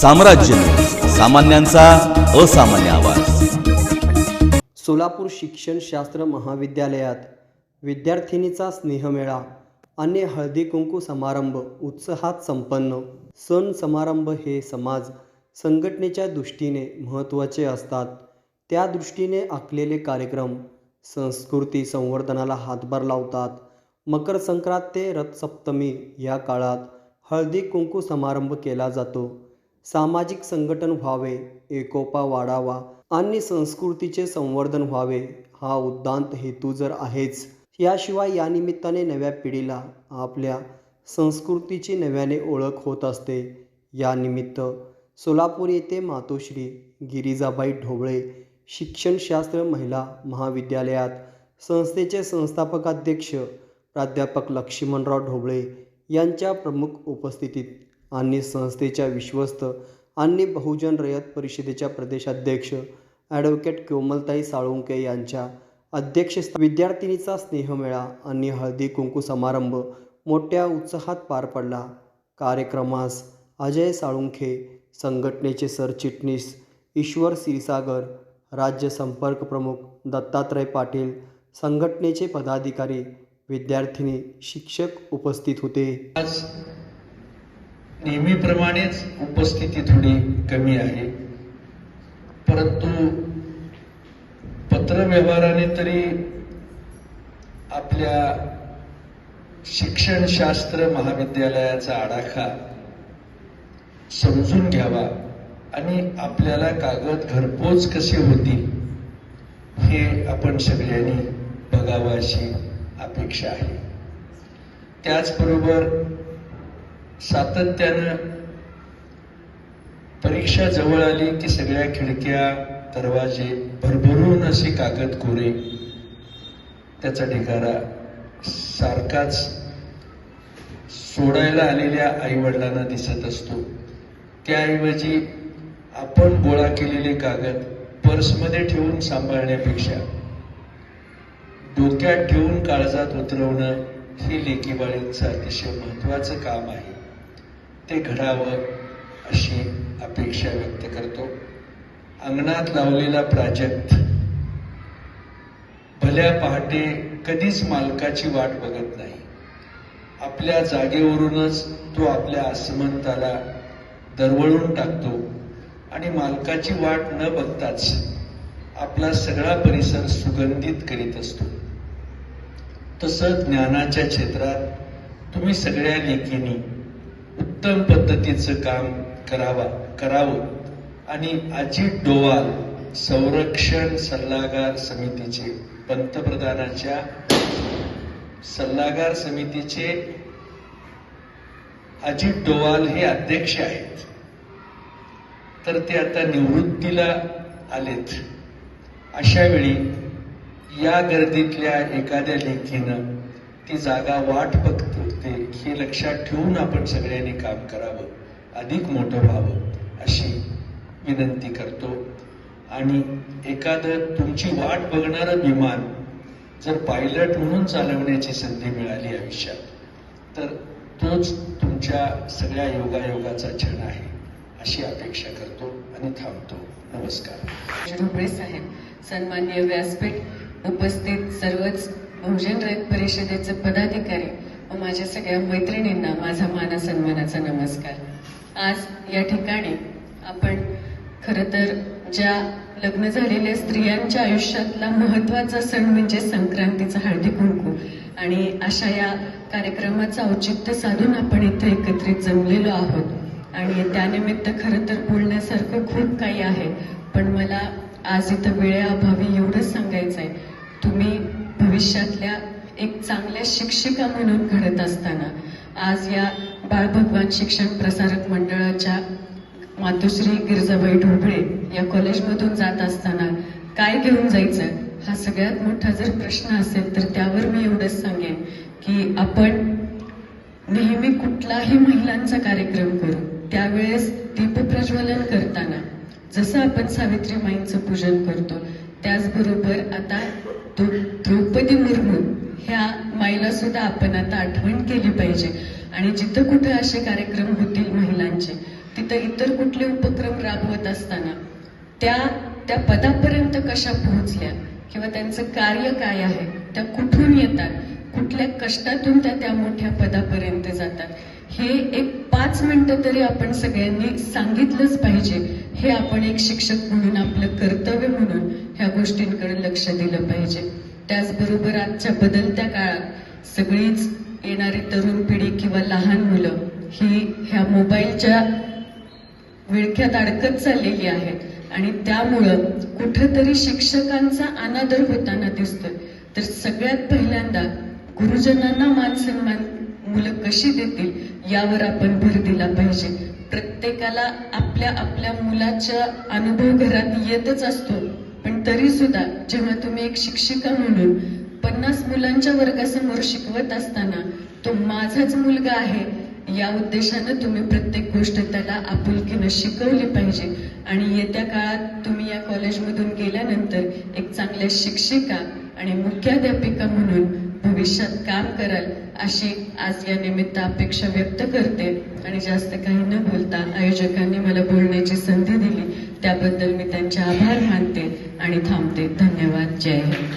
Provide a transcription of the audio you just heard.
साम्राज्य सामान्यांचा असामान्य आवाज. सोलापूर शिक्षणशास्त्र महाविद्यालयात विद्यार्थिनीचा स्नेहमेळा आणि हळदी कुंकू समारंभ उत्साहात संपन्न. सण समारंभ हे समाज संघटनेच्या दृष्टीने महत्त्वाचे असतात. त्या दृष्टीने आखलेले कार्यक्रम संस्कृती संवर्धनाला हातभार लावतात. मकर संक्रांत ते रथसप्तमी या काळात हळदी कुंकू समारंभ केला जातो. सामाजिक संघटन व्हावे एकोपा वाढावा आणि संस्कृतीचे संवर्धन व्हावे हा उद्दांत हेतू जर आहेच. याशिवाय या निमित्ताने नव्या पिढीला आपल्या संस्कृतीची नव्याने ओळख होत असते. या निमित्त सोलापूर येथे मातोश्री गिरिजाबाई ढोबळे शिक्षणशास्त्र महिला महाविद्यालयात संस्थेचे संस्थापकाध्यक्ष प्राध्यापक लक्ष्मणराव ढोबळे यांच्या प्रमुख उपस्थितीत आणि संस्थेच्या विश्वस्त आणि बहुजन रयत परिषदेच्या प्रदेशाध्यक्ष ॲडव्होकेट कोमलताई साळुंके यांच्या अध्यक्षस्थानी विद्यार्थिनीचा स्नेहमेळा आणि हळदी कुंकू समारंभ मोठ्या उत्साहात पार पडला. कार्यक्रमास अजय साळुंखे संघटनेचे सरचिटणीस ईश्वर क्षीरसागर राज्य संपर्क प्रमुख दत्तात्रय पाटील संघटनेचे पदाधिकारी विद्यार्थिनी शिक्षक उपस्थित होते. नेहमीप्रमाणेच उपस्थिती थोडी कमी आहे. परंतु पत्रव्यवहाराने तरी आपल्या शिक्षणशास्त्र महाविद्यालयाचा आडाखा समजून घ्यावा आणि आपल्याला कागद घरपोच कसे होतील हे आपण सगळ्यांनी बघावं अशी अपेक्षा आहे. त्याचबरोबर सातत्यानं परीक्षा जवळ आली की सगळ्या खिडक्या दरवाजे भरभरून असे कागद कोरे. त्याचा ढिगारा सारखाच सोडायला आलेल्या आईवडिलांना दिसत असतो. त्याऐवजी आपण गोळा केलेले कागद पर्समध्ये ठेवून सांभाळण्यापेक्षा डोक्यात ठेवून काळजात उतरवणं हे लेकीबाळींचं अतिशय महत्वाचं काम आहे. ते घडावं अशी अपेक्षा व्यक्त करतो. अंगणात लावलेला प्राजक्त भल्या पहाटे कधीच मालकाची वाट बघत नाही. आपल्या जागेवरूनच तो आपल्या आसमंताला दरवळून टाकतो आणि मालकाची वाट न बघताच आपला सगळा परिसर सुगंधित करीत असतो. तसं ज्ञानाच्या क्षेत्रात तुम्ही सगळ्या लेखींनी उत्तम पद्धतीचं काम करावा करावं. आणि अजित डोवाल संरक्षण सल्लागार समितीचे पंतप्रधानाच्या सल्लागार समितीचे अजित डोवाल हे अध्यक्ष आहेत. तर ते आता निवृत्तीला आलेत. अशा वेळी या गर्दीतल्या एखाद्या लेखीनं ती जागा वाट बघते. हे लक्षात ठेवून आपण सगळ्यांनी काम करावं. अधिक मोठं व्हावं अशी विनंती करतो. आणि एखादं तुमची वाट बघणारं विमान जर पायलट म्हणून चालवण्याची संधी मिळाली आयुष्यात तर तोच तुमच्या सगळ्या योगायोगाचा क्षण आहे अशी अपेक्षा करतो आणि थांबतो. नमस्कार. ढोबळे साहेब सन्मान्य व्यासपीठ उपस्थित सर्वच बहुजन रयत परिषदेचे पदाधिकारी माझ्या सगळ्या मैत्रिणींना माझा मान सन्मानाचा नमस्कार. आज या ठिकाणी आपण खर तर ज्या लग्न झालेल्या स्त्रियांच्या आयुष्यातला महत्त्वाचा सण म्हणजे संक्रांतीचा हळदी कुंकू. आणि अशा या कार्यक्रमाचं औचित्य साधून आपण इथे एकत्रित जमलेलो आहोत. आणि त्यानिमित्त खरं तर बोलण्यासारखं खूप काही आहे. पण मला आज इथं वेळेअभावी एवढंच सांगायचं आहे तुम्ही भविष्यातल्या एक चांगल्या शिक्षिका म्हणून घडत असताना आज या बाळभगवान शिक्षण प्रसारक मंडळाच्या मातोश्री गिरजाबाई ढोबळे या कॉलेजमधून जात असताना काय घेऊन जायचं? हा सगळ्यात मोठा जर प्रश्न असेल तर त्यावर मी एवढंच सांगेन की आपण नेहमी कुठलाही महिलांचा कार्यक्रम करू त्यावेळेस दीपप्रज्वलन करताना जसं आपण सावित्रीमाईंचं पूजन करतो त्याचबरोबर आता द्रौपदी मुर्मू ह्या माईला सुद्धा आपण आता आठवण केली पाहिजे. आणि जिथं कुठं असे कार्यक्रम होतील महिलांचे तिथं इतर कुठले उपक्रम राबवत असताना त्या त्या पदापर्यंत कशा पोहोचल्या? किंवा त्यांचं कार्य काय आहे? त्या कुठून येतात? कुठल्या कष्टातून त्या त्या मोठ्या पदापर्यंत जातात? हे एक पाच मिनटं तरी आपण सगळ्यांनी सांगितलंच पाहिजे. हे आपण एक शिक्षक म्हणून आपलं कर्तव्य म्हणून ह्या गोष्टींकडे लक्ष दिलं पाहिजे. त्याचबरोबर आजच्या बदलत्या काळात सगळीच येणारी तरुण पिढी किंवा लहान मुलं ही ह्या मोबाईलच्या विळख्यात अडकत चाललेली आहेत. आणि त्यामुळं कुठंतरी शिक्षकांचा अनादर होताना दिसतोय. तर सगळ्यात पहिल्यांदा गुरुजनांना मान सन्मान मुलं कशी देतील यावर आपण भर दिला पाहिजे. प्रत्येकाला आपल्या आपल्या मुलाच्या अनुभव घरात येतच असतो. पण तरी सुद्धा जेव्हा तुम्ही एक शिक्षिका म्हणून पन्नास मुलांच्या वर्गासमोर शिकवत असताना तो माझाच मुलगा आहे या उद्देशानं तुम्ही प्रत्येक गोष्ट त्याला आपुलकीनं शिकवली पाहिजे. आणि येत्या काळात तुम्ही या कॉलेजमधून गेल्यानंतर एक चांगल्या शिक्षिका आणि मुख्याध्यापिका म्हणून भविष्यात काम कराल अशी आज या निमित्त अपेक्षा व्यक्त करते. आणि जास्त काही न बोलता आयोजकांनी मला बोलण्याची संधी दिली. त्याबद्दल मी त्यांचे आभार मानते आणि थांबते. धन्यवाद. जय हिंद.